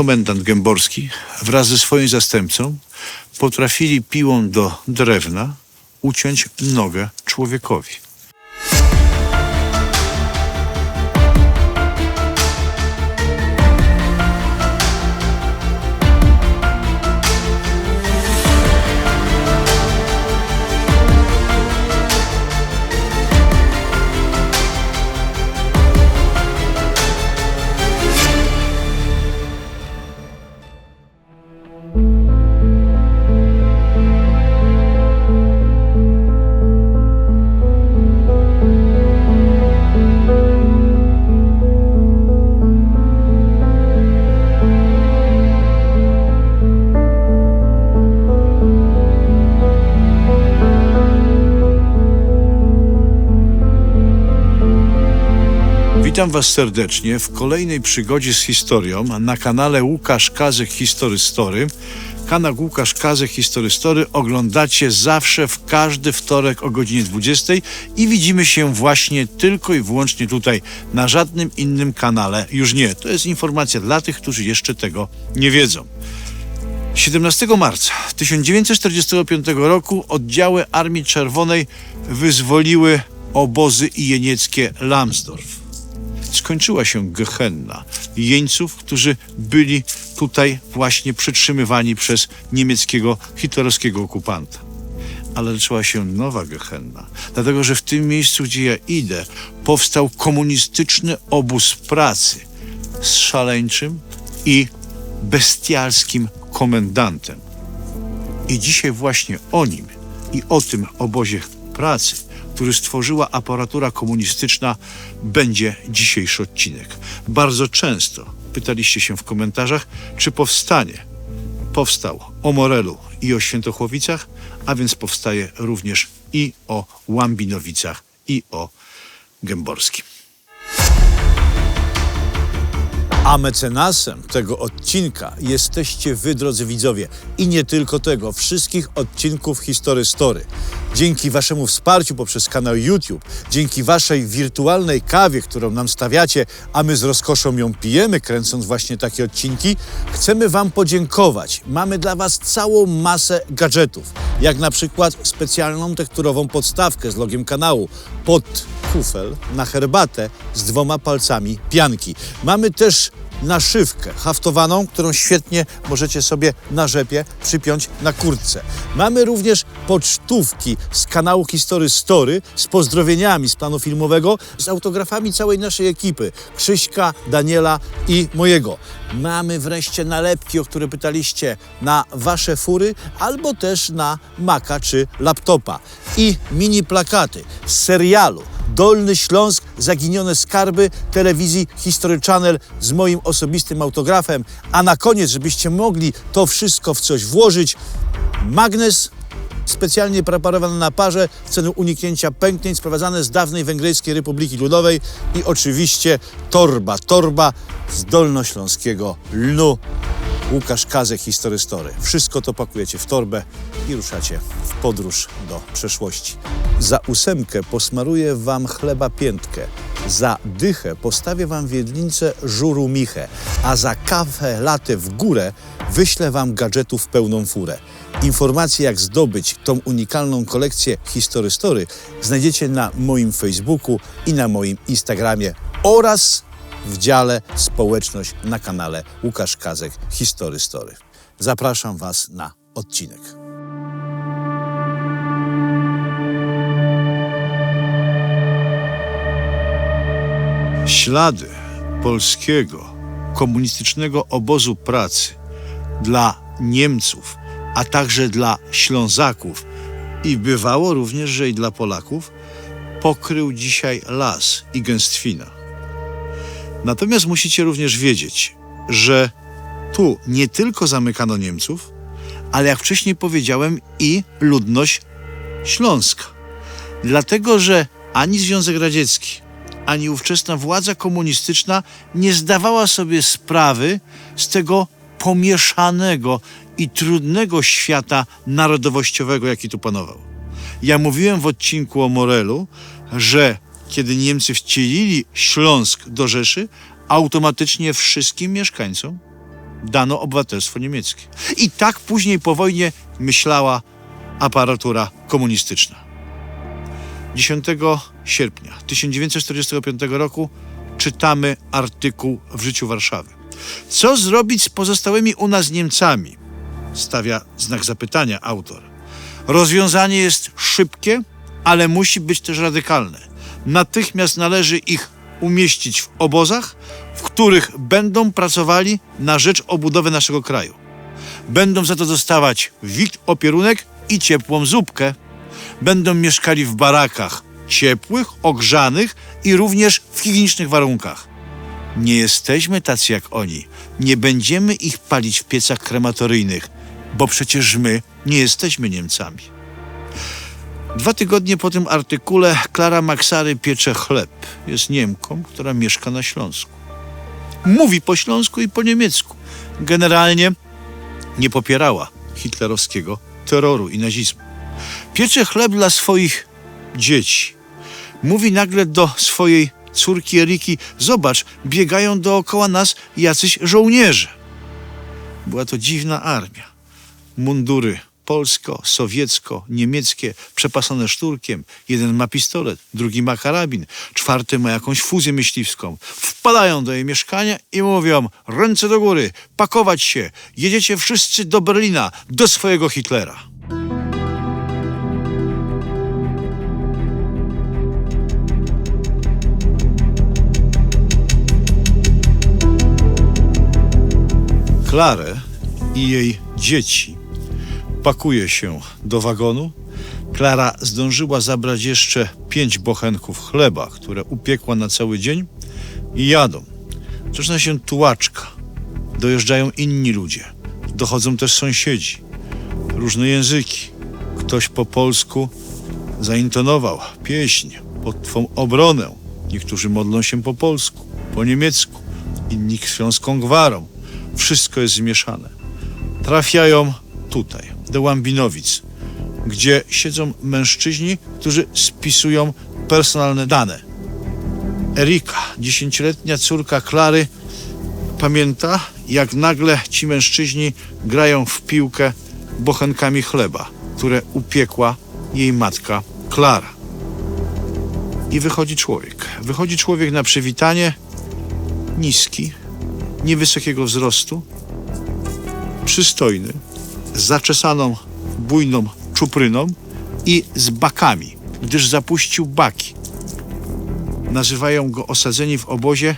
komendant Gęborski wraz ze swoim zastępcą potrafili piłą do drewna uciąć nogę człowiekowi. Witam Was serdecznie w kolejnej przygodzie z historią na kanale Łukasz Kazek History Story. Kanał Łukasz Kazek History Story oglądacie zawsze w każdy wtorek o godzinie 20 i widzimy się właśnie tylko i wyłącznie tutaj, na żadnym innym kanale. Już nie, to jest informacja dla tych, którzy jeszcze tego nie wiedzą. 17 marca 1945 roku oddziały Armii Czerwonej wyzwoliły obozy jenieckie Lambsdorff skończyła się gehenna jeńców, którzy byli tutaj właśnie przytrzymywani przez niemieckiego hitlerowskiego okupanta. Ale zaczęła się nowa gehenna, dlatego że w tym miejscu, gdzie ja idę, powstał komunistyczny obóz pracy z szaleńczym i bestialskim komendantem. I dzisiaj właśnie o nim i o tym obozie pracy który stworzyła aparatura komunistyczna, będzie dzisiejszy odcinek. Bardzo często pytaliście się w komentarzach, czy powstanie. Powstał o Morelu i o Świętochłowicach, a więc powstaje również i o Łambinowicach i o Gęborskim. A mecenasem tego odcinka jesteście wy, drodzy widzowie. I nie tylko tego, wszystkich odcinków History Story. Dzięki waszemu wsparciu poprzez kanał YouTube, dzięki waszej wirtualnej kawie, którą nam stawiacie, a my z rozkoszą ją pijemy, kręcąc właśnie takie odcinki, chcemy wam podziękować. Mamy dla was całą masę gadżetów, jak na przykład specjalną tekturową podstawkę z logiem kanału pod kufel na herbatę z dwoma palcami pianki. Mamy też naszywkę haftowaną, którą świetnie możecie sobie na rzepie przypiąć na kurtce. Mamy również pocztówki z kanału History Story z pozdrowieniami z planu filmowego, z autografami całej naszej ekipy, Krzyśka, Daniela i mojego. Mamy wreszcie nalepki, o które pytaliście, na wasze fury albo też na Maca czy laptopa. I mini plakaty z serialu Dolny Śląsk, Zaginione Skarby telewizji History Channel z moim osobistym autografem. A na koniec, żebyście mogli to wszystko w coś włożyć, magnes specjalnie preparowane na parze w celu uniknięcia pęknięć sprowadzane z dawnej Węgierskiej Republiki Ludowej i oczywiście torba, torba z dolnośląskiego lnu. Łukasz Kazek, History Story. Wszystko to pakujecie w torbę i ruszacie w podróż do przeszłości. Za ósemkę posmaruję wam chleba piętkę. Za dychę postawię wam w jedlince żuru michę, a za kawę latę w górę wyślę wam gadżetów pełną furę. Informacje, jak zdobyć tą unikalną kolekcję History Story znajdziecie na moim Facebooku i na moim Instagramie oraz w dziale Społeczność na kanale Łukasz Kazek History Story. Zapraszam Was na odcinek. Ślady polskiego komunistycznego obozu pracy dla Niemców, a także dla Ślązaków i bywało również, że i dla Polaków, pokrył dzisiaj las i gęstwina. Natomiast musicie również wiedzieć, że tu nie tylko zamykano Niemców, ale jak wcześniej powiedziałem, i ludność śląska. Dlatego, że ani Związek Radziecki, ani ówczesna władza komunistyczna nie zdawała sobie sprawy z tego pomieszanego i trudnego świata narodowościowego, jaki tu panował. Ja mówiłem w odcinku o Morelu, że kiedy Niemcy wcielili Śląsk do Rzeszy, automatycznie wszystkim mieszkańcom dano obywatelstwo niemieckie. I tak później po wojnie myślała aparatura komunistyczna. 10 sierpnia 1945 roku czytamy artykuł w życiu Warszawy. Co zrobić z pozostałymi u nas Niemcami? Stawia znak zapytania autor. Rozwiązanie jest szybkie, ale musi być też radykalne. Natychmiast należy ich umieścić w obozach, w których będą pracowali na rzecz obudowy naszego kraju. Będą za to dostawać wit opierunek i ciepłą zupkę. Będą mieszkali w barakach ciepłych, ogrzanych i również w higienicznych warunkach. Nie jesteśmy tacy jak oni. Nie będziemy ich palić w piecach krematoryjnych, bo przecież my nie jesteśmy Niemcami. Dwa tygodnie po tym artykule Klara Maksary piecze chleb. Jest Niemką, która mieszka na Śląsku. Mówi po śląsku i po niemiecku. Generalnie nie popierała hitlerowskiego terroru i nazizmu. Piecze chleb dla swoich dzieci. Mówi nagle do swojej córki Eriki: Zobacz, biegają dookoła nas jacyś żołnierze. Była to dziwna armia. Mundury polsko, sowiecko, niemieckie, przepasane szturkiem. Jeden ma pistolet, drugi ma karabin, czwarty ma jakąś fuzję myśliwską. Wpadają do jej mieszkania i mówią: ręce do góry, pakować się, jedziecie wszyscy do Berlina, do swojego Hitlera. Klarę i jej dzieci pakuje się do wagonu. Klara zdążyła zabrać jeszcze pięć bochenków chleba, które upiekła na cały dzień i jadą. Zaczyna się tułaczka. Dojeżdżają inni ludzie. Dochodzą też sąsiedzi. Różne języki. Ktoś po polsku zaintonował pieśń pod twą obronę. Niektórzy modlą się po polsku, po niemiecku, inni śląską gwarą. Wszystko jest zmieszane. Trafiają tutaj, do Łambinowic, gdzie siedzą mężczyźni, którzy spisują personalne dane. Erika, dziesięcioletnia córka Klary, pamięta, jak nagle ci mężczyźni grają w piłkę bochenkami chleba, które upiekła jej matka Klara. I wychodzi człowiek. Wychodzi człowiek na przywitanie, niski, niewysokiego wzrostu, przystojny, zaczesaną, bujną czupryną i z bakami, gdyż zapuścił baki. Nazywają go osadzeni w obozie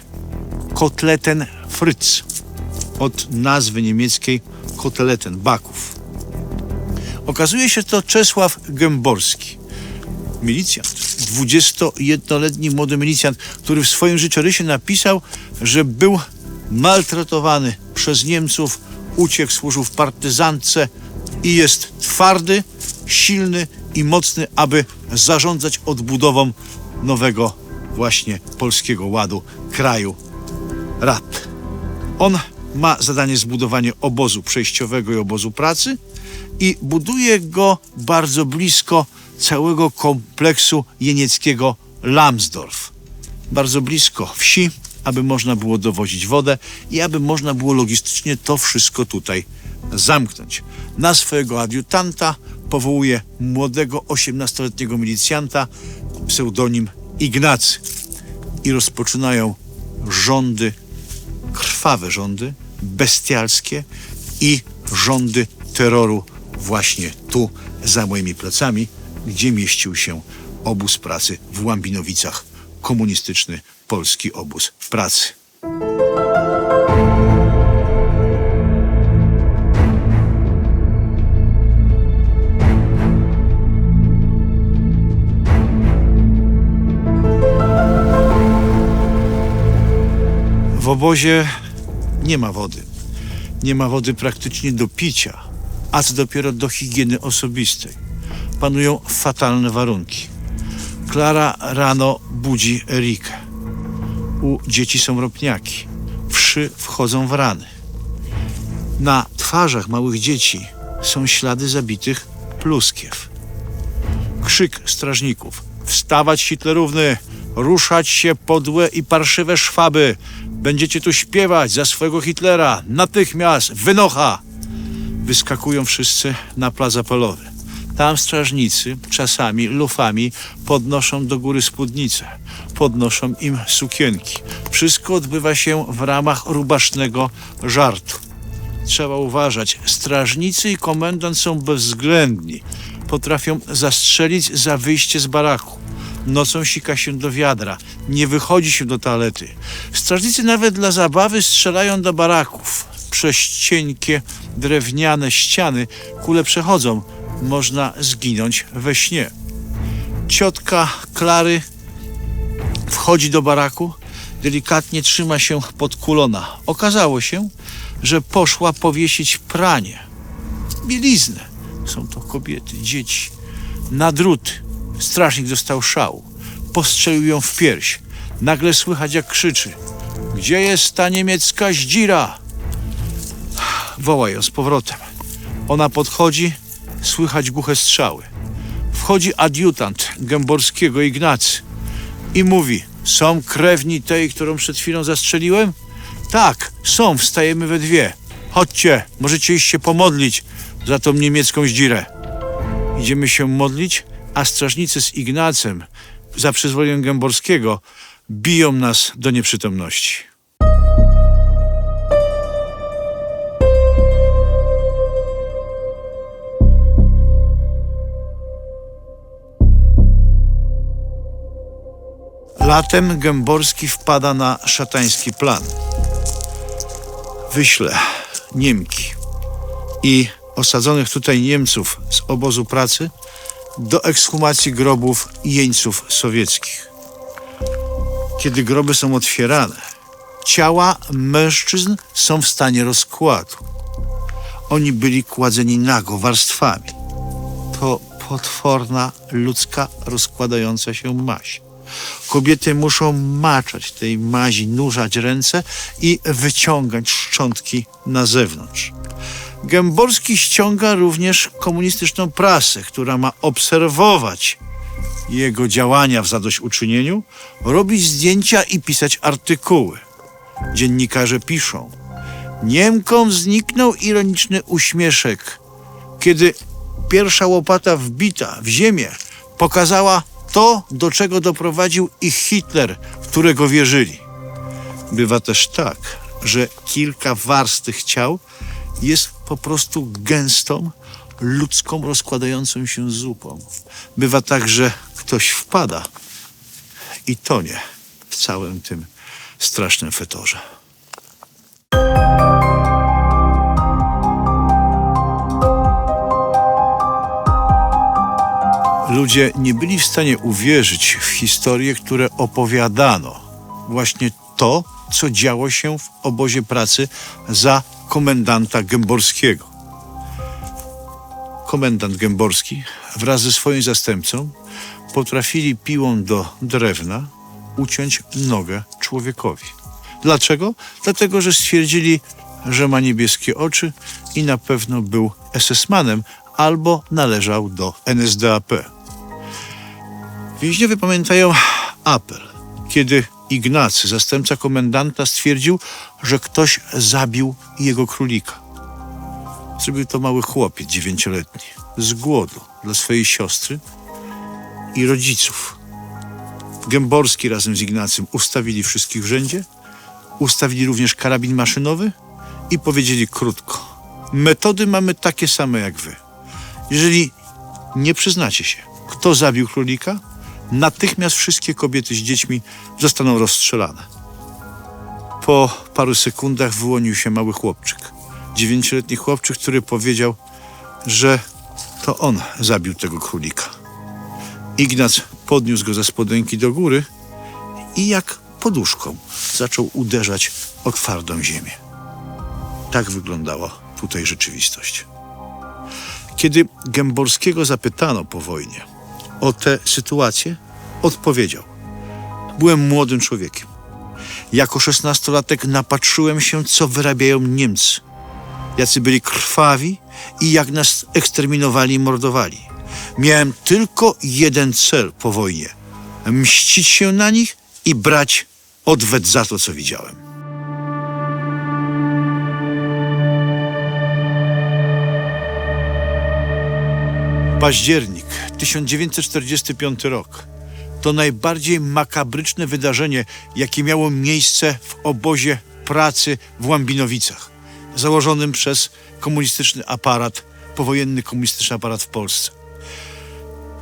kotleten Fritz, od nazwy niemieckiej kotleten, baków. Okazuje się to Czesław Gęborski, milicjant, 21-letni młody milicjant, który w swoim życiorysie napisał, że był maltretowany przez Niemców, uciekł, służył w partyzantce i jest twardy, silny i mocny, aby zarządzać odbudową nowego właśnie polskiego ładu kraju rad. On ma zadanie zbudowanie obozu przejściowego i obozu pracy i buduje go bardzo blisko całego kompleksu jenieckiego Lambsdorff. Bardzo blisko wsi, aby można było dowozić wodę i aby można było logistycznie to wszystko tutaj zamknąć. Na swojego adiutanta powołuje młodego 18-letniego milicjanta, pseudonim Ignacy. I rozpoczynają rządy, krwawe rządy, bestialskie i rządy terroru właśnie tu, za moimi plecami, gdzie mieścił się obóz pracy w Łambinowicach, komunistyczny polski obóz w pracy. W obozie nie ma wody. Nie ma wody praktycznie do picia, a co dopiero do higieny osobistej. Panują fatalne warunki. Klara rano budzi Erikę. U dzieci są ropniaki. Wszy wchodzą w rany. Na twarzach małych dzieci są ślady zabitych pluskiew. Krzyk strażników. Wstawać Hitlerówny! Ruszać się podłe i parszywe szwaby. Będziecie tu śpiewać za swojego Hitlera. Natychmiast, wynocha! Wyskakują wszyscy na plac apelowy. Tam strażnicy czasami lufami podnoszą do góry spódnice, podnoszą im sukienki. Wszystko odbywa się w ramach rubasznego żartu. Trzeba uważać, strażnicy i komendant są bezwzględni. Potrafią zastrzelić za wyjście z baraku. Nocą sika się do wiadra, nie wychodzi się do toalety. Strażnicy nawet dla zabawy strzelają do baraków. Przez cienkie, drewniane ściany kule przechodzą. Można zginąć we śnie. Ciotka Klary wchodzi do baraku, delikatnie trzyma się podkulona. Okazało się, że poszła powiesić pranie, bieliznę. Są to kobiety, dzieci. Na drut strażnik dostał szału. Postrzelił ją w pierś. Nagle słychać jak krzyczy. Gdzie jest ta niemiecka zdzira? Woła ją z powrotem. Ona podchodzi, słychać głuche strzały. Wchodzi adiutant Gęborskiego Ignacy i mówi: Są krewni tej, którą przed chwilą zastrzeliłem? Tak, są, wstajemy we dwie. Chodźcie, możecie iść się pomodlić za tą niemiecką zdzirę. Idziemy się modlić, a strażnicy z Ignacem, za przyzwoleniem Gęborskiego, biją nas do nieprzytomności. Latem Gęborski wpada na szatański plan. Wyśle Niemki i osadzonych tutaj Niemców z obozu pracy do ekshumacji grobów jeńców sowieckich. Kiedy groby są otwierane, ciała mężczyzn są w stanie rozkładu. Oni byli kładzeni nago warstwami. To potworna, ludzka, rozkładająca się maść. Kobiety muszą maczać tej mazi, nurzać ręce i wyciągać szczątki na zewnątrz. Gęborski ściąga również komunistyczną prasę, która ma obserwować jego działania w zadośćuczynieniu, robić zdjęcia i pisać artykuły. Dziennikarze piszą: Niemkom zniknął ironiczny uśmieszek, kiedy pierwsza łopata wbita w ziemię pokazała to, do czego doprowadził ich Hitler, w którego wierzyli. Bywa też tak, że kilka warstw ciał jest po prostu gęstą, ludzką, rozkładającą się zupą. Bywa tak, że ktoś wpada i tonie w całym tym strasznym fetorze. Ludzie nie byli w stanie uwierzyć w historie, które opowiadano. Właśnie to, co działo się w obozie pracy za komendanta Gęborskiego. Komendant Gęborski wraz ze swoim zastępcą potrafili piłą do drewna uciąć nogę człowiekowi. Dlaczego? Dlatego, że stwierdzili, że ma niebieskie oczy i na pewno był SS-manem albo należał do NSDAP. Więźniowie pamiętają apel, kiedy Ignacy, zastępca komendanta, stwierdził, że ktoś zabił jego królika. Zrobił to mały chłopiec, dziewięcioletni, z głodu dla swojej siostry i rodziców. Gęborski razem z Ignacym ustawili wszystkich w rzędzie, ustawili również karabin maszynowy i powiedzieli krótko: Metody mamy takie same jak wy. Jeżeli nie przyznacie się, kto zabił królika, natychmiast wszystkie kobiety z dziećmi zostaną rozstrzelane. Po paru sekundach wyłonił się mały chłopczyk. Dziewięcioletni chłopczyk, który powiedział, że to on zabił tego królika. Ignac podniósł go ze spodenki do góry i jak poduszką zaczął uderzać o twardą ziemię. Tak wyglądała tutaj rzeczywistość. Kiedy Gęborskiego zapytano po wojnie o tę sytuację, odpowiedział: Byłem młodym człowiekiem. Jako szesnastolatek napatrzyłem się, co wyrabiają Niemcy. Jacy byli krwawi i jak nas eksterminowali i mordowali. Miałem tylko jeden cel po wojnie mścić się na nich i brać odwet za to, co widziałem. Październik 1945 rok to najbardziej makabryczne wydarzenie, jakie miało miejsce w obozie pracy w Łambinowicach, założonym przez komunistyczny aparat, powojenny komunistyczny aparat w Polsce.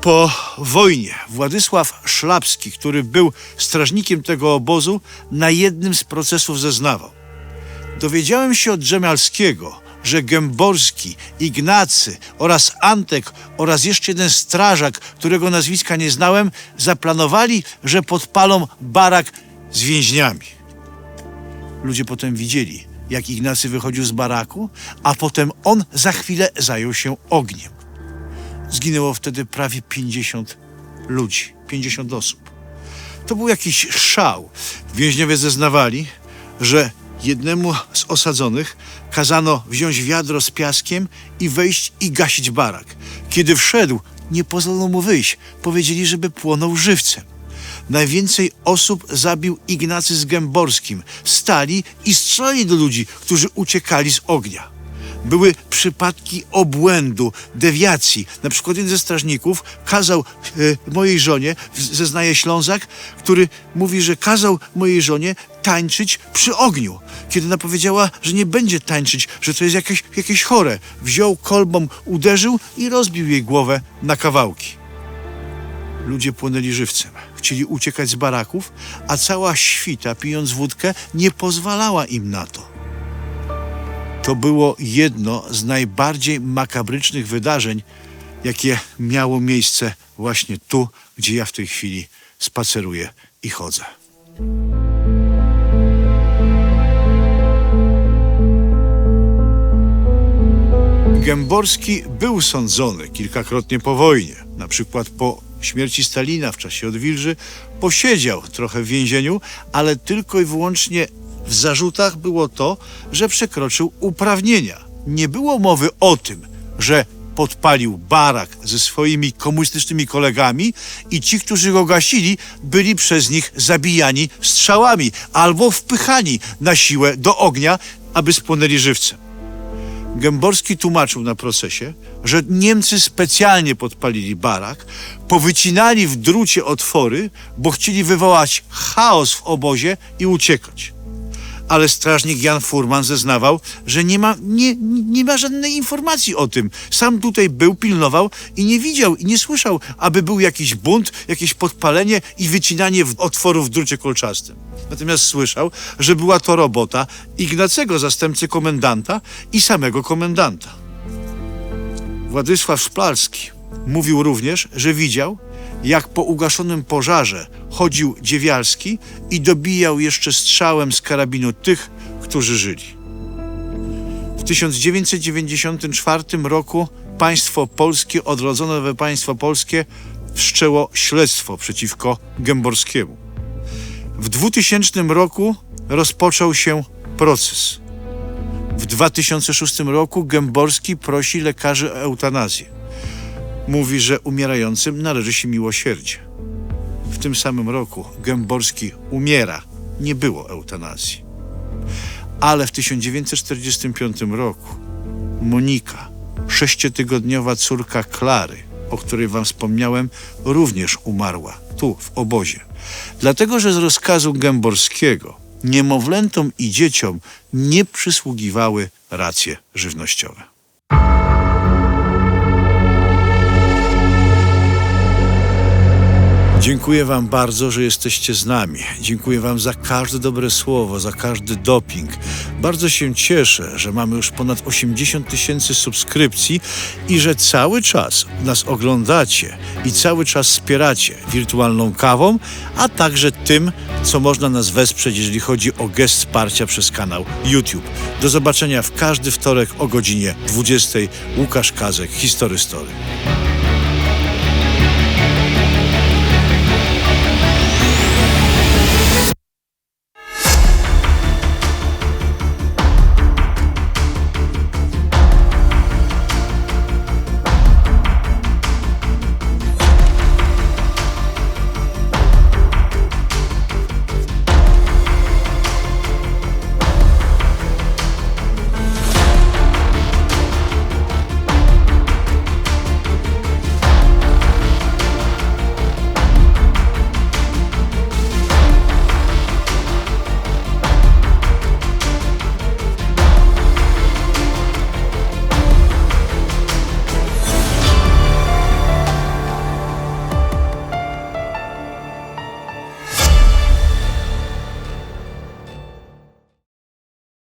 Po wojnie Władysław Szlapski, który był strażnikiem tego obozu, na jednym z procesów zeznawał. Dowiedziałem się od Dżemalskiego, że Gęborski, Ignacy oraz Antek oraz jeszcze jeden strażak, którego nazwiska nie znałem, zaplanowali, że podpalą barak z więźniami. Ludzie potem widzieli, jak Ignacy wychodził z baraku, a potem on za chwilę zajął się ogniem. Zginęło wtedy prawie 50 ludzi, 50 osób. To był jakiś szał. Więźniowie zeznawali, że jednemu z osadzonych kazano wziąć wiadro z piaskiem i wejść i gasić barak. Kiedy wszedł, nie pozwolono mu wyjść. Powiedzieli, żeby płonął żywcem. Najwięcej osób zabił Ignacy z Gęborskim. Stali i strzelali do ludzi, którzy uciekali z ognia były przypadki obłędu, dewiacji. Na przykład jeden ze strażników kazał e, mojej żonie, zeznaje Ślązak, który mówi, że kazał mojej żonie tańczyć przy ogniu. Kiedy ona powiedziała, że nie będzie tańczyć, że to jest jakieś, jakieś chore, wziął kolbą, uderzył i rozbił jej głowę na kawałki. Ludzie płonęli żywcem. Chcieli uciekać z baraków, a cała świta, pijąc wódkę, nie pozwalała im na to. To było jedno z najbardziej makabrycznych wydarzeń, jakie miało miejsce właśnie tu, gdzie ja w tej chwili spaceruję i chodzę. Gęborski był sądzony kilkakrotnie po wojnie, na przykład po śmierci Stalina w czasie odwilży, posiedział trochę w więzieniu, ale tylko i wyłącznie w zarzutach było to, że przekroczył uprawnienia. Nie było mowy o tym, że podpalił barak ze swoimi komunistycznymi kolegami i ci, którzy go gasili, byli przez nich zabijani strzałami albo wpychani na siłę do ognia, aby spłonęli żywcem. Gęborski tłumaczył na procesie, że Niemcy specjalnie podpalili barak, powycinali w drucie otwory, bo chcieli wywołać chaos w obozie i uciekać. Ale strażnik Jan Furman zeznawał, że nie ma, nie, nie ma żadnej informacji o tym. Sam tutaj był, pilnował i nie widział i nie słyszał, aby był jakiś bunt, jakieś podpalenie i wycinanie otworów w drucie kolczastym. Natomiast słyszał, że była to robota Ignacego, zastępcy komendanta i samego komendanta. Władysław Szplalski mówił również, że widział, jak po ugaszonym pożarze chodził Dziewialski i dobijał jeszcze strzałem z karabinu tych, którzy żyli. W 1994 roku państwo polskie, odrodzone państwo polskie, wszczęło śledztwo przeciwko Gęborskiemu. W 2000 roku rozpoczął się proces. W 2006 roku Gęborski prosi lekarzy o eutanazję. Mówi, że umierającym należy się miłosierdzie. Tym samym roku Gęborski umiera. Nie było eutanazji. Ale w 1945 roku Monika, sześciotygodniowa córka Klary, o której wam wspomniałem, również umarła tu, w obozie. Dlatego, że z rozkazu Gęborskiego niemowlętom i dzieciom nie przysługiwały racje żywnościowe. Dziękuję Wam bardzo, że jesteście z nami. Dziękuję Wam za każde dobre słowo, za każdy doping. Bardzo się cieszę, że mamy już ponad 80 tysięcy subskrypcji i że cały czas nas oglądacie i cały czas wspieracie wirtualną kawą, a także tym, co można nas wesprzeć, jeżeli chodzi o gest wsparcia przez kanał YouTube. Do zobaczenia w każdy wtorek o godzinie 20. Łukasz Kazek, History Story.